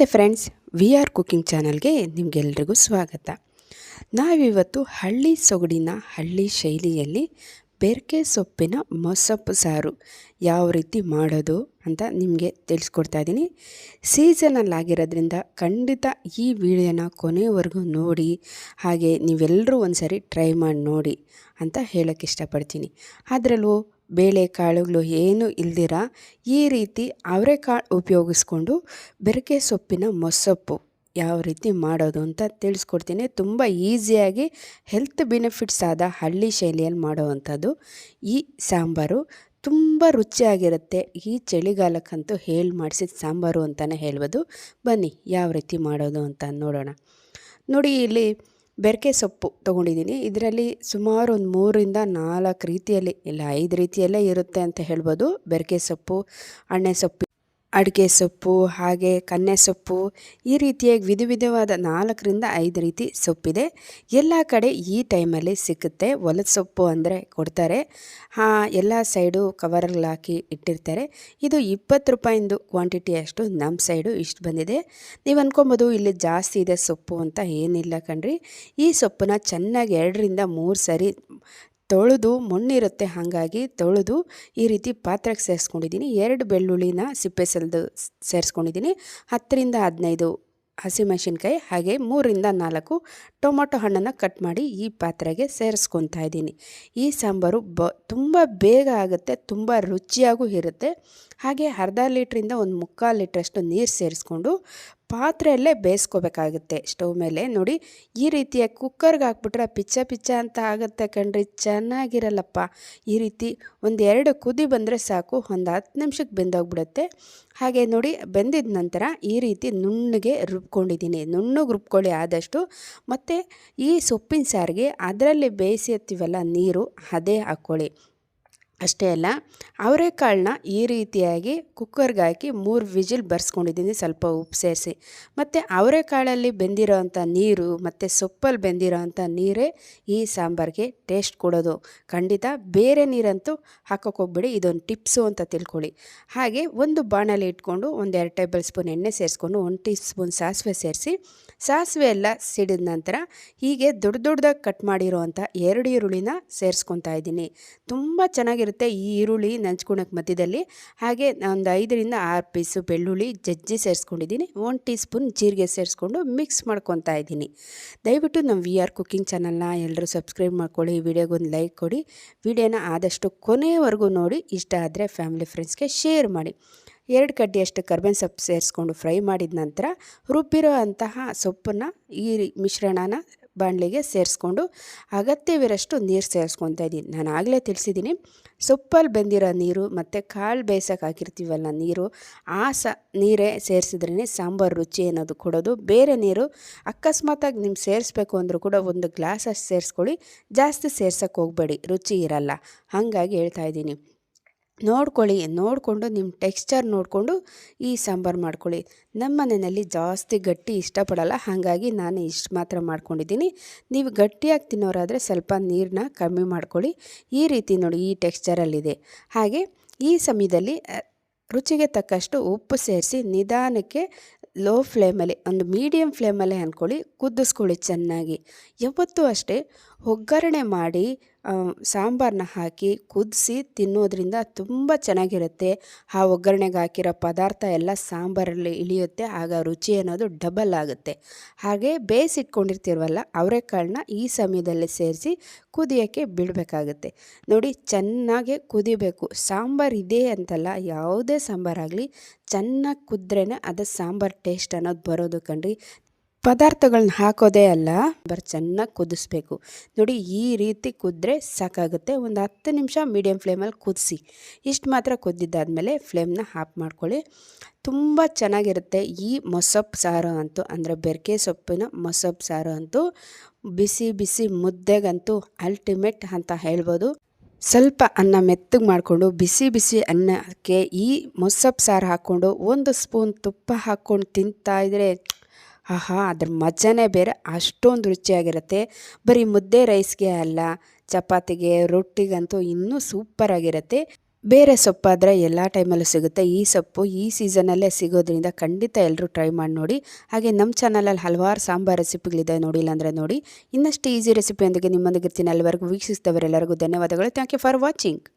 ನಮಸ್ತೆ friends, we are cooking ಚಾನಲ್ಗೆ ನಿಮಗೆಲ್ರಿಗೂ ಸ್ವಾಗತ. ನಾವಿವತ್ತು ಹಳ್ಳಿ ಸೊಗಡಿನ ಹಳ್ಳಿ ಶೈಲಿಯಲ್ಲಿ ಬೆರ್ಕೆ ಸೊಪ್ಪಿನ ಮೊಸಪ್ಪು ಸಾರು ಯಾವ ರೀತಿ ಮಾಡೋದು ಅಂತ ನಿಮಗೆ ತಿಳಿಸ್ಕೊಡ್ತಾ ಇದ್ದೀನಿ. ಸೀಸನಲ್ ಆಗಿರೋದ್ರಿಂದ ಖಂಡಿತ ಈ ವಿಡಿಯೋನ ಕೊನೆವರೆಗೂ ನೋಡಿ, ಹಾಗೆ ನೀವೆಲ್ಲರೂ ಒಂದ್ಸರಿ ಟ್ರೈ ಮಾಡಿ ನೋಡಿ ಅಂತ ಹೇಳೋಕ್ಕೆ ಇಷ್ಟಪಡ್ತೀನಿ. ಅದರಲ್ಲೂ ಬೇಳೆ ಕಾಳುಗಳು ಏನೂ ಇಲ್ದಿರ ಈ ರೀತಿ ಅವರೆಕಾಳು ಉಪಯೋಗಿಸ್ಕೊಂಡು ಬೆರಕೆ ಸೊಪ್ಪಿನ ಮೊಸಪ್ಪು ಯಾವ ರೀತಿ ಮಾಡೋದು ಅಂತ ತಿಳಿಸ್ಕೊಡ್ತೀನಿ. ತುಂಬ ಈಸಿಯಾಗಿ ಹೆಲ್ತ್ ಬೆನಿಫಿಟ್ಸ್ ಆದ ಹಳ್ಳಿ ಶೈಲಿಯಲ್ಲಿ ಮಾಡೋವಂಥದ್ದು. ಈ ಸಾಂಬಾರು ತುಂಬ ರುಚಿಯಾಗಿರುತ್ತೆ. ಈ ಚಳಿಗಾಲಕ್ಕಂತೂ ಹೇಳಿ ಮಾಡಿಸಿದ ಸಾಂಬಾರು ಅಂತಲೇ ಹೇಳ್ಬೋದು. ಬನ್ನಿ, ಯಾವ ರೀತಿ ಮಾಡೋದು ಅಂತ ನೋಡೋಣ. ನೋಡಿ, ಇಲ್ಲಿ ಬೆರಕೆ ಸೊಪ್ಪು ತೊಗೊಂಡಿದ್ದೀನಿ. ಇದರಲ್ಲಿ ಸುಮಾರು ಒಂದು ಮೂರಿಂದ ನಾಲ್ಕು ರೀತಿಯಲ್ಲಿ, ಇಲ್ಲ ಐದು ರೀತಿಯಲ್ಲೇ ಇರುತ್ತೆ ಅಂತ ಹೇಳ್ಬೋದು. ಬೆರಕೆ ಸೊಪ್ಪು, ಅಣ್ಣೆ ಸೊಪ್ಪು ಅಡಿಕೆ ಸೊಪ್ಪು ಹಾಗೆ ಕನ್ನೆ ಸೊಪ್ಪು ಈ ರೀತಿಯಾಗಿ ವಿಧ ವಿಧವಾದ ನಾಲ್ಕರಿಂದ ಐದು ರೀತಿ ಸೊಪ್ಪಿದೆ. ಎಲ್ಲ ಕಡೆ ಈ ಟೈಮಲ್ಲಿ ಸಿಕ್ಕುತ್ತೆ. ಹೊಲದ ಸೊಪ್ಪು ಅಂದರೆ ಕೊಡ್ತಾರೆ. ಹಾಂ, ಎಲ್ಲ ಸೈಡು ಕವರಲ್ಲಿ ಹಾಕಿ ಇಟ್ಟಿರ್ತಾರೆ. ಇದು ಇಪ್ಪತ್ತು ರೂಪಾಯಿಂದು ಕ್ವಾಂಟಿಟಿ ಅಷ್ಟು ನಮ್ಮ ಸೈಡು ಇಷ್ಟು ಬಂದಿದೆ. ನೀವು ಅನ್ಕೊಬೋದು ಇಲ್ಲಿ ಜಾಸ್ತಿ ಇದೆ ಸೊಪ್ಪು ಅಂತ ಏನಿಲ್ಲ ಕಣ್ರಿ. ಈ ಸೊಪ್ಪನ್ನ ಚೆನ್ನಾಗಿ ಎರಡರಿಂದ ಮೂರು ಸರಿ ತೊಳೆದು ಮಣ್ಣಿರುತ್ತೆ, ಹಾಗಾಗಿ ತೊಳೆದು ಈ ರೀತಿ ಪಾತ್ರೆಗೆ ಸೇರಿಸ್ಕೊಂಡಿದ್ದೀನಿ. ಎರಡು ಬೆಳ್ಳುಳ್ಳಿನ ಸಿಪ್ಪೆ ಸೆಲ್ದು ಸೇರಿಸ್ಕೊಂಡಿದ್ದೀನಿ. ಹತ್ತರಿಂದ ಹದಿನೈದು ಹಸಿಮೆಣಸಿನ್ಕಾಯಿ ಹಾಗೆ ಮೂರಿಂದ ನಾಲ್ಕು ಟೊಮೊಟೊ ಹಣ್ಣನ್ನು ಕಟ್ ಮಾಡಿ ಈ ಪಾತ್ರೆಗೆ ಸೇರಿಸ್ಕೊತಾ ಇದ್ದೀನಿ. ಈ ಸಾಂಬಾರು ಬ ತುಂಬ ಬೇಗ ಆಗುತ್ತೆ, ತುಂಬ ರುಚಿಯಾಗೂ ಇರುತ್ತೆ. ಹಾಗೆ ಅರ್ಧ ಲೀಟ್ರಿಂದ ಒಂದು ಮುಕ್ಕಾಲು ಲೀಟ್ರಷ್ಟು ನೀರು ಸೇರಿಸ್ಕೊಂಡು ಪಾತ್ರೆಯಲ್ಲೇ ಬೇಯಿಸ್ಕೋಬೇಕಾಗುತ್ತೆ ಸ್ಟವ್ ಮೇಲೆ. ನೋಡಿ, ಈ ರೀತಿಯ ಕುಕ್ಕರ್ಗೆ ಹಾಕ್ಬಿಟ್ರೆ ಪಿಚ್ಚ ಪಿಚ್ಚ ಅಂತ ಆಗುತ್ತೆ ಕಣ್ರಿ, ಚೆನ್ನಾಗಿರಲ್ಲಪ್ಪ. ಈ ರೀತಿ ಒಂದು ಎರಡು ಕುದಿ ಬಂದರೆ ಸಾಕು, ಒಂದು ಹತ್ತು ನಿಮಿಷಕ್ಕೆ ಬೆಂದೋಗ್ಬಿಡುತ್ತೆ. ಹಾಗೆ ನೋಡಿ, ಬೆಂದಿದ ನಂತರ ಈ ರೀತಿ ನುಣ್ಣಗೆ ರುಬ್ಕೊಂಡಿದ್ದೀನಿ. ನುಣ್ಣಗೆ ರುಬ್ಕೊಳ್ಳಿ ಆದಷ್ಟು. ಮತ್ತು ಈ ಸೊಪ್ಪಿನ ಸಾರಿಗೆ ಅದರಲ್ಲಿ ಬೇಯಿಸಿರ್ತೀವಲ್ಲ ನೀರು, ಅದೇ ಹಾಕ್ಕೊಳ್ಳಿ. ಅಷ್ಟೇ ಅಲ್ಲ, ಅವರೆಕಾಳನ್ನ ಈ ರೀತಿಯಾಗಿ ಕುಕ್ಕರ್ಗೆ ಹಾಕಿ ಮೂರು ವಿಜಿಲ್ ಬರ್ಸ್ಕೊಂಡಿದ್ದೀನಿ ಸ್ವಲ್ಪ ಉಪ್ಪು ಸೇರಿಸಿ. ಮತ್ತು ಅವರೆಕಾಳಲ್ಲಿ ಬೆಂದಿರೋ ಅಂಥ ನೀರು ಮತ್ತು ಸೊಪ್ಪಲ್ಲಿ ಬೆಂದಿರೋ ಅಂಥ ನೀರೇ ಈ ಸಾಂಬಾರಿಗೆ ಟೇಸ್ಟ್ ಕೊಡೋದು. ಖಂಡಿತ ಬೇರೆ ನೀರಂತೂ ಹಾಕೋಕ್ಕೋಗ್ಬಿಡಿ ಇದೊಂದು ಟಿಪ್ಸು ಅಂತ ತಿಳ್ಕೊಳ್ಳಿ. ಹಾಗೆ ಒಂದು ಬಾಣಲಿ ಇಟ್ಕೊಂಡು ಒಂದು ಎರಡು ಟೇಬಲ್ ಸ್ಪೂನ್ ಎಣ್ಣೆ ಸೇರಿಸ್ಕೊಂಡು ಒಂದು ಟೀ ಸ್ಪೂನ್ ಸಾಸಿವೆ ಸೇರಿಸಿ, ಸಾಸಿವೆ ಎಲ್ಲ ಸಿಡಿದ ನಂತರ ಹೀಗೆ ದೊಡ್ಡ ದೊಡ್ಡದಾಗಿ ಕಟ್ ಮಾಡಿರೋ ಅಂಥ ಎರಡು ಈರುಳ್ಳಿನ ಸೇರಿಸ್ಕೊತಾ ಇದ್ದೀನಿ. ತುಂಬ ಚೆನ್ನಾಗಿರುತ್ತೆ. ಈ ಈರುಳ್ಳಿ ನಂಚ್ಕೊಳಕ್ಕೆ ಮಧ್ಯದಲ್ಲಿ. ಹಾಗೆ ಒಂದು ಐದರಿಂದ ಆರು ಪೀಸು ಬೆಳ್ಳುಳ್ಳಿ ಜಜ್ಜಿ ಸೇರಿಸ್ಕೊಂಡಿದ್ದೀನಿ. ಒನ್ ಟೀ ಸ್ಪೂನ್ ಜೀರಿಗೆ ಸೇರಿಸ್ಕೊಂಡು ಮಿಕ್ಸ್ ಮಾಡ್ಕೊತಾ ಇದ್ದೀನಿ. ದಯವಿಟ್ಟು ನಮ್ಮ ವಿ ಆರ್ ಕುಕ್ಕಿಂಗ್ ಚಾನಲ್ನ ಎಲ್ಲರೂ ಸಬ್ಸ್ಕ್ರೈಬ್ ಮಾಡ್ಕೊಳ್ಳಿ ವಿಡಿಯೋಗೊಂದು ಲೈಕ್ ಕೊಡಿ. ವಿಡಿಯೋನ ಆದಷ್ಟು ಕೊನೆಯವರೆಗೂ ನೋಡಿ, ಇಷ್ಟ ಆದರೆ ಫ್ಯಾಮಿಲಿ ಫ್ರೆಂಡ್ಸ್ಗೆ ಶೇರ್ ಮಾಡಿ. ಎರಡು ಕಡ್ಡಿಯಷ್ಟು ಕರ್ಬೇವಿನ ಸೊಪ್ಪು ಸೇರಿಸ್ಕೊಂಡು ಫ್ರೈ ಮಾಡಿದ ನಂತರ ರುಬ್ಬಿರೋ ಅಂತಹ ಸೊಪ್ಪನ್ನು ಈ ಮಿಶ್ರಣನ ಬಾಣಲಿಗೆ ಸೇರಿಸ್ಕೊಂಡು ಅಗತ್ಯವಿರಷ್ಟು ನೀರು ಸೇರಿಸ್ಕೊತಾ ಇದ್ದೀನಿ. ನಾನು ಆಗಲೇ ತಿಳಿಸಿದ್ದೀನಿ ಸೊಪ್ಪಲ್ಲಿ ಬೆಂದಿರೋ ನೀರು ಮತ್ತು ಕಾಳು ಬೇಯಿಸೋಕೆ ಹಾಕಿರ್ತೀವಲ್ಲ ನೀರು, ಆ ಸ, ನೀರೇ ಸೇರಿಸಿದ್ರೇ ಸಾಂಬಾರು ರುಚಿ ಅನ್ನೋದು ಕೊಡೋದು. ಬೇರೆ ನೀರು ಅಕಸ್ಮಾತಾಗಿ ನಿಮ್ಗೆ ಸೇರಿಸ್ಬೇಕು ಅಂದರೂ ಕೂಡ ಒಂದು ಗ್ಲಾಸಷ್ಟು ಸೇರಿಸ್ಕೊಳ್ಳಿ, ಜಾಸ್ತಿ ಸೇರ್ಸೋಕ್ಕೆ ಹೋಗಬೇಡಿ, ರುಚಿ ಇರಲ್ಲ. ಹಾಗಾಗಿ ಹೇಳ್ತಾ ಇದ್ದೀನಿ. ನೋಡ್ಕೊಳ್ಳಿ, ನೋಡಿಕೊಂಡು ನಿಮ್ಮ ಟೆಕ್ಸ್ಚರ್ ನೋಡಿಕೊಂಡು ಈ ಸಾಂಬಾರು ಮಾಡ್ಕೊಳ್ಳಿ. ನಮ್ಮ ಮನೆಯಲ್ಲಿ ಜಾಸ್ತಿ ಗಟ್ಟಿ ಇಷ್ಟಪಡಲ್ಲ, ಹಾಗಾಗಿ ನಾನು ಇಷ್ಟು ಮಾತ್ರ ಮಾಡ್ಕೊಂಡಿದ್ದೀನಿ. ನೀವು ಗಟ್ಟಿಯಾಗಿ ತಿನ್ನೋರಾದರೆ ಸ್ವಲ್ಪ ನೀರನ್ನ ಕಮ್ಮಿ ಮಾಡ್ಕೊಳ್ಳಿ. ಈ ರೀತಿ ನೋಡಿ ಈ ಟೆಕ್ಸ್ಚರಲ್ಲಿದೆ ಹಾಗೆ ಈ ಸಮಯದಲ್ಲಿ ರುಚಿಗೆ ತಕ್ಕಷ್ಟು ಉಪ್ಪು ಸೇರಿಸಿ ನಿಧಾನಕ್ಕೆ ಲೋ ಫ್ಲೇಮಲ್ಲಿ, ಒಂದು ಮೀಡಿಯಮ್ ಫ್ಲೇಮಲ್ಲೇ ಅಂದ್ಕೊಳ್ಳಿ, ಕುದಿಸ್ಕೊಳ್ಳಿ ಚೆನ್ನಾಗಿ. ಯಾವತ್ತೂ ಅಷ್ಟೇ, ಒಗ್ಗರಣೆ ಮಾಡಿ ಸಾಂಬಾರನ್ನ ಹಾಕಿ ಕುದಿಸಿ ತಿನ್ನೋದ್ರಿಂದ ತುಂಬ ಚೆನ್ನಾಗಿರುತ್ತೆ. ಆ ಒಗ್ಗರಣೆಗೆ ಹಾಕಿರೋ ಪದಾರ್ಥ ಎಲ್ಲ ಸಾಂಬಾರಲ್ಲಿ ಇಳಿಯುತ್ತೆ, ಆಗ ರುಚಿ ಅನ್ನೋದು ಡಬಲ್ ಆಗುತ್ತೆ. ಹಾಗೆ ಬೇಯಿಸಿಟ್ಕೊಂಡಿರ್ತೀವಲ್ಲ, ಅವರೆಕಾಳನ್ನ ಈ ಸಮಯದಲ್ಲಿ ಸೇರಿಸಿ ಕುದಿಯೋಕ್ಕೆ ಬಿಡಬೇಕಾಗುತ್ತೆ. ನೋಡಿ, ಚೆನ್ನಾಗೆ ಕುದಿಬೇಕು. ಸಾಂಬಾರು ಇದೆ ಅಂತಲ್ಲ, ಯಾವುದೇ ಸಾಂಬಾರಾಗಲಿ, ಚೆನ್ನಾಗಿ ಕುದ್ರೇ ಅದು ಸಾಂಬಾರು ಟೇಸ್ಟ್ ಅನ್ನೋದು ಬರೋದು ಕಣ್ರಿ. ಪದಾರ್ಥಗಳನ್ನ ಹಾಕೋದೇ ಅಲ್ಲ, ಬರ್ ಚೆನ್ನಾಗಿ ಕುದಿಸ್ಬೇಕು. ನೋಡಿ, ಈ ರೀತಿ ಕುದ್ರೆ ಸಾಕಾಗುತ್ತೆ. ಒಂದು ಹತ್ತು ನಿಮಿಷ ಮೀಡಿಯಮ್ ಫ್ಲೇಮಲ್ಲಿ ಕುದಿಸಿ. ಇಷ್ಟು ಮಾತ್ರ ಕುದ್ದಿದ್ದಾದಮೇಲೆ ಫ್ಲೇಮ್ನ ಆಫ್ ಮಾಡ್ಕೊಳ್ಳಿ. ತುಂಬ ಚೆನ್ನಾಗಿರುತ್ತೆ ಈ ಮೊಸಪ್ಪು ಸಾರು ಅಂತೂ. ಅಂದರೆ ಬೆರಕೆ ಸೊಪ್ಪಿನ ಮೊಸಪ್ಪು ಸಾರು ಅಂತೂ. ಬಿಸಿ ಬಿಸಿ ಮುದ್ದೆಗಂತೂ ಅಲ್ಟಿಮೇಟ್ ಅಂತ ಹೇಳ್ಬೋದು. ಸ್ವಲ್ಪ ಅನ್ನ ಮೆತ್ತಗೆ ಮಾಡಿಕೊಂಡು, ಬಿಸಿ ಬಿಸಿ ಅನ್ನಕ್ಕೆ ಈ ಮೊಸಪ್ಪು ಸಾರು ಹಾಕ್ಕೊಂಡು, ಒಂದು ಸ್ಪೂನ್ ತುಪ್ಪ ಹಾಕ್ಕೊಂಡು ತಿಂತಾಯಿದ್ರೆ ಆಹಾ, ಅದ್ರ ಮಜಾನೇ ಬೇರೆ, ಅಷ್ಟೊಂದು ರುಚಿಯಾಗಿರುತ್ತೆ. ಬರೀ ಮುದ್ದೆ ರೈಸ್ಗೆ ಅಲ್ಲ, ಚಪಾತಿಗೆ, ರೊಟ್ಟಿಗಂತೂ ಇನ್ನೂ ಸೂಪರಾಗಿರುತ್ತೆ. ಬೇರೆ ಸೊಪ್ಪಾದರೆ ಎಲ್ಲ ಟೈಮಲ್ಲೂ ಸಿಗುತ್ತೆ. ಈ ಸೊಪ್ಪು ಈ ಸೀಸನಲ್ಲೇ ಸಿಗೋದ್ರಿಂದ ಖಂಡಿತ ಎಲ್ಲರೂ ಟ್ರೈ ಮಾಡಿ ನೋಡಿ. ಹಾಗೆ ನಮ್ಮ ಚಾನಲಲ್ಲಿ ಹಲವಾರು ಸಾಂಬಾರ್ ರೆಸಿಪಿಗಳಿದೆ ನೋಡಿಲ್ಲ ಅಂದರೆ ನೋಡಿ. ಇನ್ನಷ್ಟು ಈಸಿ ರೆಸಿಪಿಯೊಂದಿಗೆ ನಿಮ್ಮೊಂದಿಗೆ ಇರ್ತೀನಿ ಅಲ್ಲಿವರೆಗೂ ವೀಕ್ಷಿಸಿದವರೆಲ್ಲರಿಗೂ ಧನ್ಯವಾದಗಳು. Thank you for watching